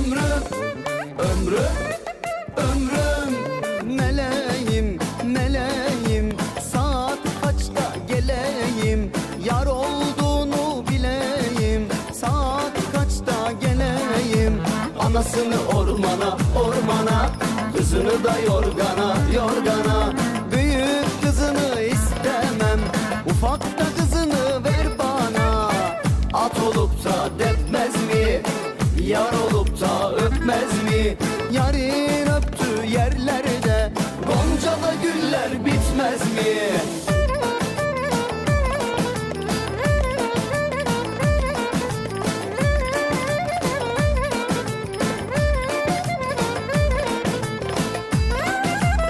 ömrüm Ömrüm Ömrüm. Meleğim, meleğim Saat kaçta geleyim? Yar olduğunu bileyim Saat kaçta geleyim? Anasını ormana ormana Kızını da yorgana yorgana. Büyük kızını istemem Ufak da kızını ver bana. At olup da mi? Yar olup da öpmez mi? Yarın öptüğü yerlerde Goncalı güller bitmez mi?